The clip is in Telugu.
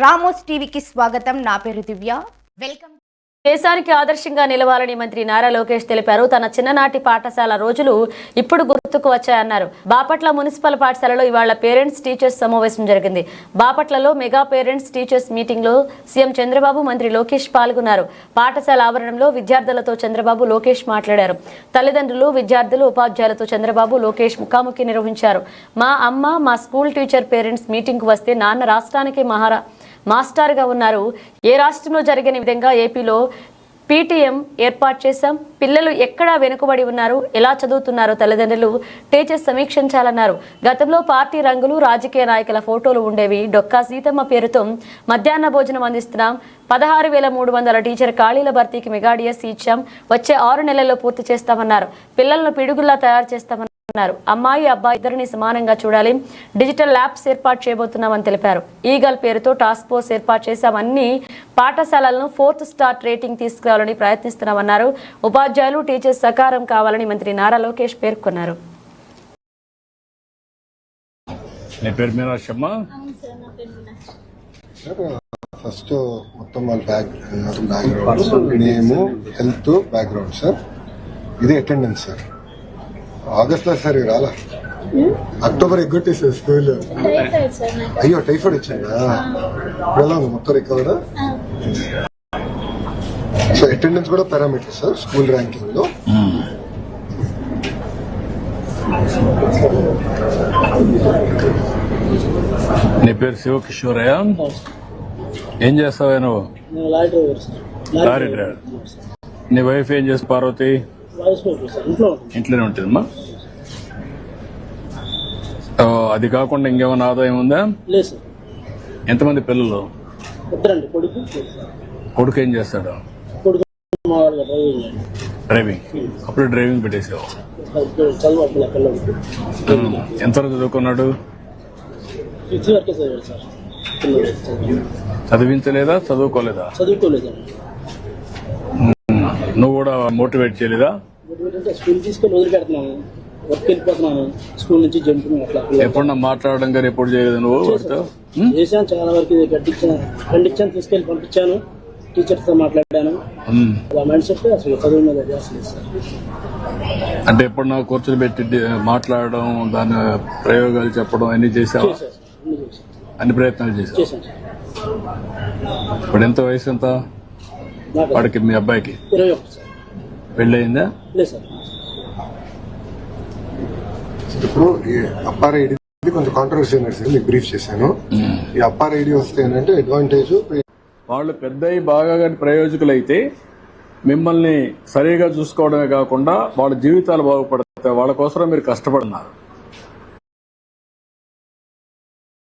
రామోస్ టీవీకి స్వాగతం. నా పేరు దివ్య. వెల్కమ్. దేశానికి ఆదర్శంగా నిలవాలని మంత్రి నారా లోకేష్ తెలిపారు. తన చిన్ననాటి పాఠశాల రోజులు ఇప్పుడు గుర్తుకు వచ్చాయన్నారు. బాపట్ల మున్సిపల్ పాఠశాలలో ఇవాళ పేరెంట్స్ టీచర్స్ సమావేశం జరిగింది. బాపట్లలో మెగా పేరెంట్స్ టీచర్స్ మీటింగ్లో సీఎం చంద్రబాబు మంత్రి లోకేష్ పాల్గొన్నారు. పాఠశాల ఆవరణంలో విద్యార్థులతో చంద్రబాబు లోకేష్ మాట్లాడారు. తల్లిదండ్రులు విద్యార్థులు ఉపాధ్యాయులతో చంద్రబాబు లోకేష్ ముఖాముఖి నిర్వహించారు. మా అమ్మ మా స్కూల్ టీచర్ పేరెంట్స్ మీటింగ్కు వస్తే నాన్న రాష్ట్రానికి మహారా మాస్టర్గా ఉన్నారు. ఏ రాష్ట్రంలో జరిగిన విధంగా ఏపీలో పీటీఎం ఏర్పాటు చేశాం. పిల్లలు ఎక్కడ వెనుకబడి ఉన్నారు? ఎలా చదువుతున్నారో తల్లిదండ్రులు టీచర్స్ సమీక్షించాలన్నారు. గతంలో పార్టీ రంగులు రాజకీయ నాయకుల ఫోటోలు ఉండేవి. డొక్కా సీతమ్మ పేరుతో మధ్యాహ్న భోజనం అందిస్తున్నాం. పదహారు వేల మూడు వందల టీచర్ ఖాళీల భర్తీకి మెగాడియస్ ఇచ్చాం. వచ్చే ఆరు నెలల్లో పూర్తి చేస్తామన్నారు. పిల్లలను పిడుగుల్లా తయారు చేస్తామన్నారు. అన్నారు అమ్మాయి అబ్బాయి ఇద్దరిని సమానంగా చూడాలి. డిజిటల్ ల్యాబ్స్ ఏర్పాటు చేయబోతున్నామని తెలిపారు. ఈగల్ పేరుతో టాస్క్ ఫోర్స్ ఏర్పాటు చేశామన్ని పాఠశాలలను ఫోర్త్ స్టార్ రేటింగ్ తీసుకురావాలని ప్రయత్నిస్తున్నామన్నారు. ఉపాధ్యాయులు టీచర్స్ సకారం కావాలని మంత్రి నారా లోకేష్ పేర్కొన్నారు. నీ పేరు మీనాక్షమ్మ ఫస్ట్ మొత్తం వాళ్ళ బ్యాక్ బ్యాక్గ్రౌండ్ నేము హెల్త్ బ్యాక్గ్రౌండ్ సార్ ఇది అటెండెన్స్ సార్ ఆగస్ట్లో సార్ రాలా. అక్టోబర్ ఎగ్గొట్టి సార్ స్కూల్ అయ్యో టైఫాయిడ్ వచ్చిందా? ఎలా ఉంది మొత్తం రికవర్ సో అటెండెన్స్ కూడా పారామీటర్ సార్ స్కూల్ ర్యాంకింగ్లో నీ పేరు శివకిషోరయ్య ఏం చేస్తావా నువ్వు? Lorry driver. నీ వైఫ్ ఏం చేస్తుంది పార్వతి? ఇంట్లోనే ఉంటుందమ్మా. అది కాకుండా ఇంకేమైనా ఆదాయం ఉందా? ఎంతమంది పిల్లలు? కొడుకు ఏం చేస్తాడు? డ్రైవింగ్ అప్పుడు డ్రైవింగ్ పెట్టేసావు. ఎంతవరకు చదువుకున్నాడు. చదివించలేదా? చదువుకోలేదా? చదువుకోలేదండి ఉమ్. నువ్వు కూడా మోటివేట్ చేయలేదా? స్కూల్ తీసుకొని వదిలిపెడుతున్నాను వర్క్ వెళ్ళిపోతున్నాను స్కూల్ నుంచి జంపింగ్. ఎప్పుడన్నా మాట్లాడడం కానీ ఎప్పుడు చేయలేదు నువ్వు? చేశాను. చాలా వరకు కట్టించాను ఖండించాను తీసుకెళ్ళి పంపించాను. మాట్లాడాను. మీద చేస్తలేదు సార్. అంటే ఎప్పుడన్నా కూర్చొని పెట్టి మాట్లాడడం దాని ప్రయోగాలు చెప్పడం అన్ని చేసావా? అన్ని ప్రయత్నాలు చేసావు? చేశాను ఇప్పుడు ఎంత వయసు ఎంత? నాకు వాడికి మీ అబ్బాయికి? ఇరవై ఒకటి సార్. పెళ్ళయిందా? లేదు సార్. ఇప్పుడు ఈ అప్పార్ ఐడి కొంచెం కాంట్రవర్సీ ఉన్నది సార్ మీకు బ్రీఫ్ చేశాను. ఈ అప్పార్ ఐడి వస్తే ఏంటంటే అడ్వాంటేజ్ వాళ్ళు పెద్ద బాగా కానీ ప్రయోజకులు అయితే మిమ్మల్ని సరిగా చూసుకోవడమే కాకుండా వాళ్ళ జీవితాలు బాగుపడతాయి. వాళ్ళ కోసం మీరు కష్టపడుతున్నారు.